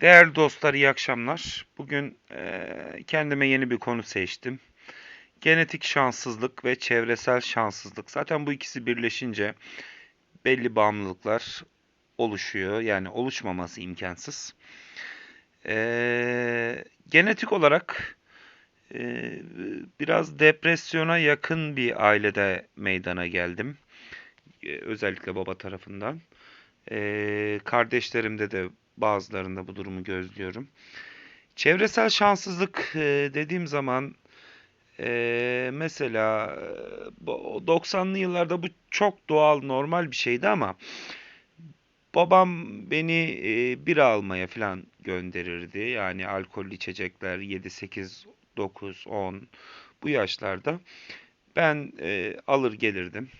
Değerli dostlar iyi akşamlar. Bugün eee, kendime yeni bir konu seçtim. Genetik şanssızlık ve çevresel şanssızlık. Zaten bu ikisi birleşince belli bağımlılıklar oluşuyor. Yani oluşmaması imkansız. Eee, genetik olarak eee, biraz depresyona yakın bir ailede meydana geldim. Özellikle baba tarafından. Kardeşlerimde de bazılarında bu durumu gözlüyorum. Çevresel şanssızlık eee, dediğim zaman eee, mesela eee, bu 90'lı yıllarda bu çok doğal, normal bir şeydi ama babam beni eee, bira almaya falan gönderirdi. Yani alkollü içecekler 7, 8, 9, 10 bu yaşlarda ben alır gelirdim.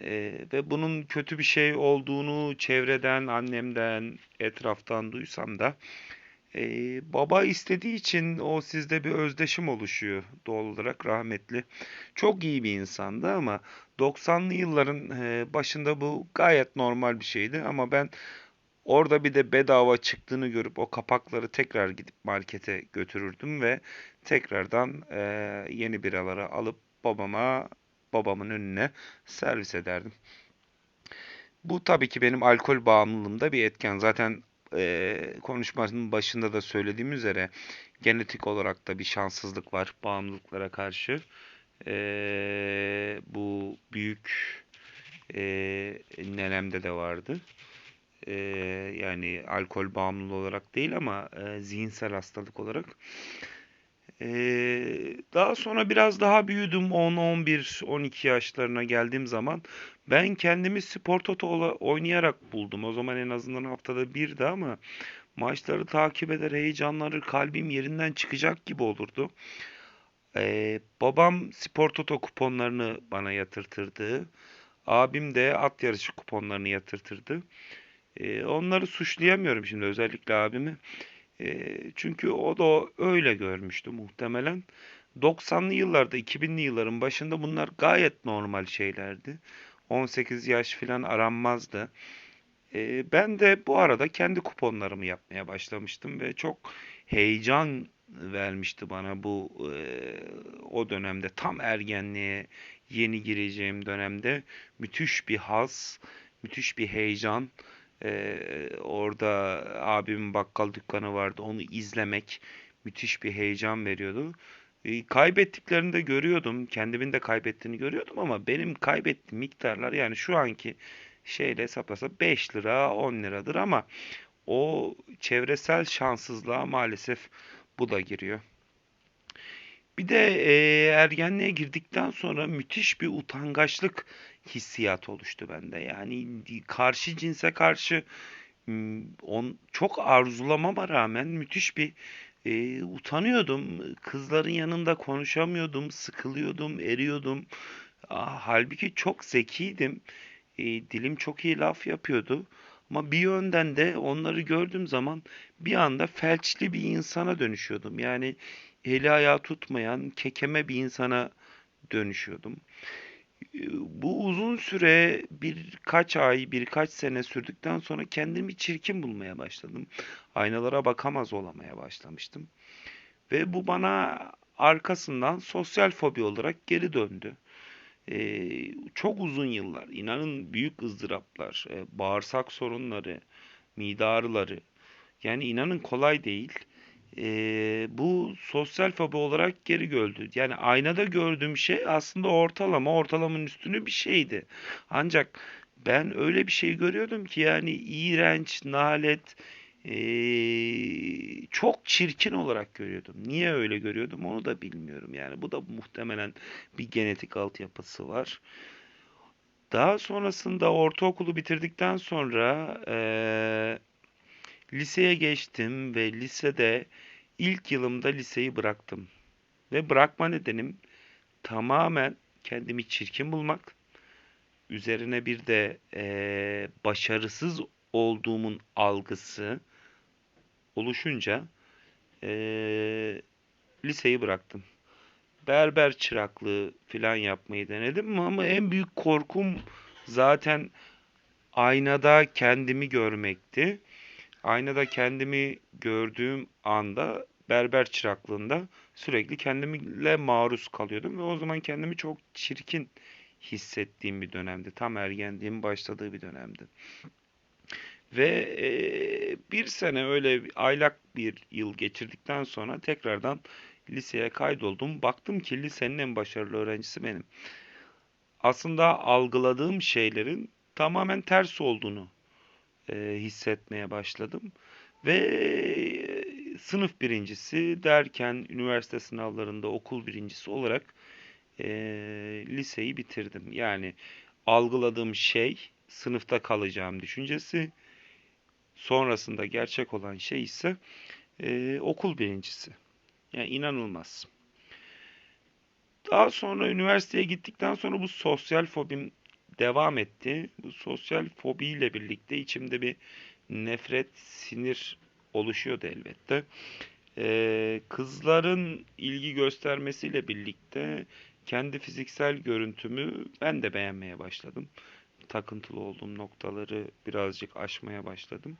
Eee, ve bunun kötü bir şey olduğunu çevreden, annemden, etraftan duysam da eee, baba istediği için o sizde bir özdeşim oluşuyor doğal olarak rahmetli. Çok iyi bir insandı ama 90'lı yılların eee, başında bu gayet normal bir şeydi ama ben orada bir de bedava çıktığını görüp o kapakları tekrar gidip markete götürürdüm ve tekrardan eee, yeni biraları alıp babama babamın önüne servis ederdim. Bu tabii ki benim alkol bağımlılığımda bir etken. Zaten eee konuşmanın başında da söylediğim üzere genetik olarak da bir şanssızlık var bağımlılıklara karşı. Eee, bu büyük eee nenemde de vardı. Eee, yani alkol bağımlılığı olarak değil ama eee, zihinsel hastalık olarak. Eee, daha sonra biraz daha büyüdüm. 10, 11, 12 yaşlarına geldiğim zaman ben kendimi spor toto oynayarak buldum. O zaman en azından haftada birdi ama maçları takip eder, heyecanlanır, kalbim yerinden çıkacak gibi olurdu. Eee, babam spor toto kuponlarını bana yatırtırdı. Abim de at yarışı kuponlarını yatırtırdı. Eee, onları suçlayamıyorum şimdi özellikle abimi. Eee, çünkü o da öyle görmüştü muhtemelen. 90'lı yıllarda, 2000'li yılların başında bunlar gayet normal şeylerdi. 18 yaş filan aranmazdı. Eee, ben de bu arada kendi kuponlarımı yapmaya başlamıştım ve çok heyecan vermişti bana bu eee, o dönemde tam ergenliğe yeni gireceğim dönemde müthiş bir haz, müthiş bir heyecan. Eee, orada abimin bakkal dükkanı vardı. Onu izlemek müthiş bir heyecan veriyordu. E, kaybettiklerini de görüyordum. Kendimin de kaybettiğini görüyordum ama benim kaybettiğim miktarlar yani şu anki şeyle hesaplasa 5 lira 10 liradır ama o çevresel şanssızlığa maalesef bu da giriyor. Bir de e, ergenliğe girdikten sonra müthiş bir utangaçlık hissiyatı oluştu bende. Yani karşı cinse karşı on, çok arzulamama rağmen müthiş bir e, utanıyordum. Kızların yanında konuşamıyordum, sıkılıyordum, eriyordum. Ah, halbuki çok zekiydim. E, dilim çok iyi laf yapıyordu. Ama bir yönden de onları gördüğüm zaman bir anda felçli bir insana dönüşüyordum. Yani eli ayağı tutmayan, kekeme bir insana dönüşüyordum. E, Bu uzun süre birkaç ay, birkaç sene sürdükten sonra kendimi çirkin bulmaya başladım. Aynalara bakamaz olamaya başlamıştım. Ve bu bana arkasından sosyal fobi olarak geri döndü. Ee, çok uzun yıllar, inanın büyük ızdıraplar, e, bağırsak sorunları, mide ağrıları. Yani inanın kolay değil. Ee, bu sosyal fobi olarak geri gördü. Yani aynada gördüğüm şey aslında ortalama, ortalamanın üstünü bir şeydi. Ancak ben öyle bir şey görüyordum ki yani iğrenç, nalet, ee, çok çirkin olarak görüyordum. Niye öyle görüyordum onu da bilmiyorum. Yani bu da muhtemelen bir genetik altyapısı var. Daha sonrasında ortaokulu bitirdikten sonra eee, liseye geçtim ve lisede ilk yılımda liseyi bıraktım. Ve bırakma nedenim tamamen kendimi çirkin bulmak, üzerine bir de eee, başarısız olduğumun algısı oluşunca eee, liseyi bıraktım. Berber çıraklığı falan yapmayı denedim ama en büyük korkum zaten aynada kendimi görmekti. Aynada kendimi gördüğüm anda berber çıraklığında sürekli kendimle maruz kalıyordum ve o zaman kendimi çok çirkin hissettiğim bir dönemdi. Tam ergenliğin başladığı bir dönemdi. Ve e, bir sene öyle aylak bir yıl geçirdikten sonra tekrardan liseye kaydoldum. Baktım ki lisenin en başarılı öğrencisi benim. Aslında algıladığım şeylerin tamamen ters olduğunu e, hissetmeye başladım. Ve e, sınıf birincisi derken üniversite sınavlarında okul birincisi olarak e, liseyi bitirdim. Yani algıladığım şey sınıfta kalacağım düşüncesi. Sonrasında gerçek olan şey ise e, okul birincisi. Yani inanılmaz. Daha sonra üniversiteye gittikten sonra bu sosyal fobim devam etti. Bu sosyal fobiyle birlikte içimde bir nefret, sinir oluşuyordu elbette. Ee, kızların ilgi göstermesiyle birlikte kendi fiziksel görüntümü ben de beğenmeye başladım. Takıntılı olduğum noktaları birazcık aşmaya başladım.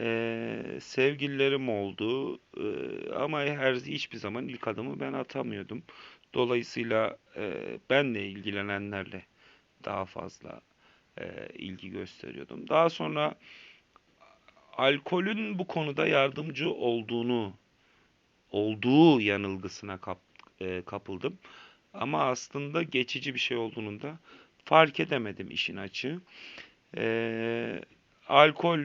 Ee, sevgililerim oldu Ee, ama her hiçbir zaman ilk adımı ben atamıyordum. Dolayısıyla e, benle ilgilenenlerle daha fazla e, ilgi gösteriyordum. Daha sonra alkolün bu konuda yardımcı olduğunu olduğu yanılgısına kap, e, kapıldım. Ama aslında geçici bir şey olduğunu da fark edemedim işin açığı. E, alkol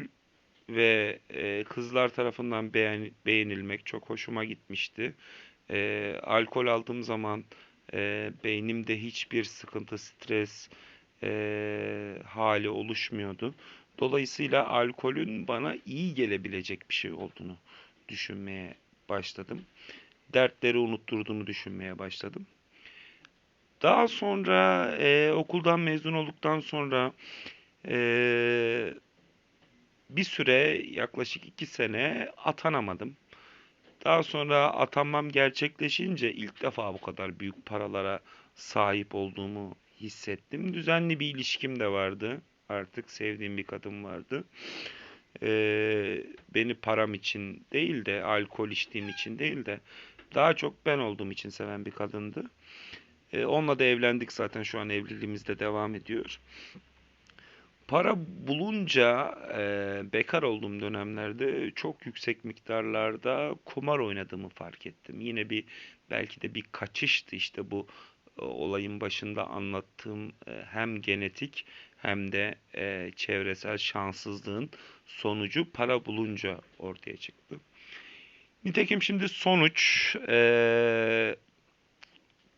ve e, kızlar tarafından beğen, beğenilmek çok hoşuma gitmişti. E, alkol aldığım zaman e, beynimde hiçbir sıkıntı, stres e, hali oluşmuyordu. Dolayısıyla alkolün bana iyi gelebilecek bir şey olduğunu düşünmeye başladım. Dertleri unutturduğunu düşünmeye başladım. Daha sonra e, okuldan mezun olduktan sonra e, bir süre yaklaşık iki sene atanamadım. Daha sonra atanmam gerçekleşince ilk defa bu kadar büyük paralara sahip olduğumu hissettim. Düzenli bir ilişkim de vardı. Artık sevdiğim bir kadın vardı. Ee, beni param için değil de alkol içtiğim için değil de daha çok ben olduğum için seven bir kadındı. Ee, onunla da evlendik zaten şu an evliliğimiz de devam ediyor. Para bulunca e, bekar olduğum dönemlerde çok yüksek miktarlarda kumar oynadığımı fark ettim. Yine bir belki de bir kaçıştı işte bu e, olayın başında anlattığım e, hem genetik hem de e, çevresel şanssızlığın sonucu para bulunca ortaya çıktı. Nitekim şimdi sonuç e,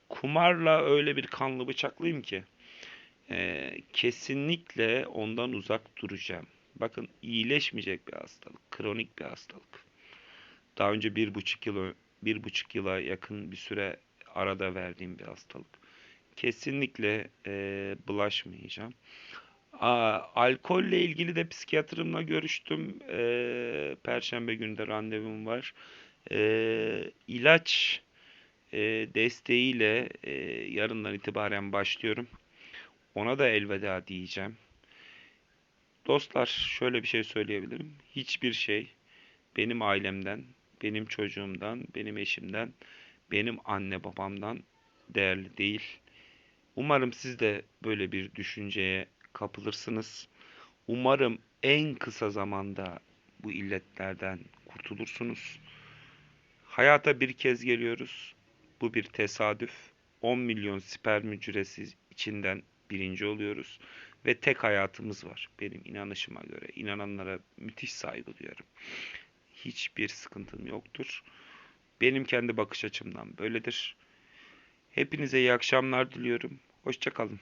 kumarla öyle bir kanlı bıçaklıyım ki e, kesinlikle ondan uzak duracağım. Bakın iyileşmeyecek bir hastalık, kronik bir hastalık. Daha önce bir buçuk yıl bir buçuk yıla yakın bir süre arada verdiğim bir hastalık. Kesinlikle e, bulaşmayacağım. Aa, alkolle ilgili de psikiyatrımla görüştüm. E, Perşembe günü de randevum var. E, ilaç e, desteğiyle e, yarından itibaren başlıyorum. Ona da elveda diyeceğim. Dostlar şöyle bir şey söyleyebilirim. Hiçbir şey benim ailemden, benim çocuğumdan, benim eşimden, benim anne babamdan değerli değil. Umarım siz de böyle bir düşünceye kapılırsınız. Umarım en kısa zamanda bu illetlerden kurtulursunuz. Hayata bir kez geliyoruz. Bu bir tesadüf. 10 milyon sperm hücresi içinden birinci oluyoruz. Ve tek hayatımız var benim inanışıma göre. İnananlara müthiş saygı duyarım. Hiçbir sıkıntım yoktur. Benim kendi bakış açımdan böyledir. Hepinize iyi akşamlar diliyorum. Hoşçakalın.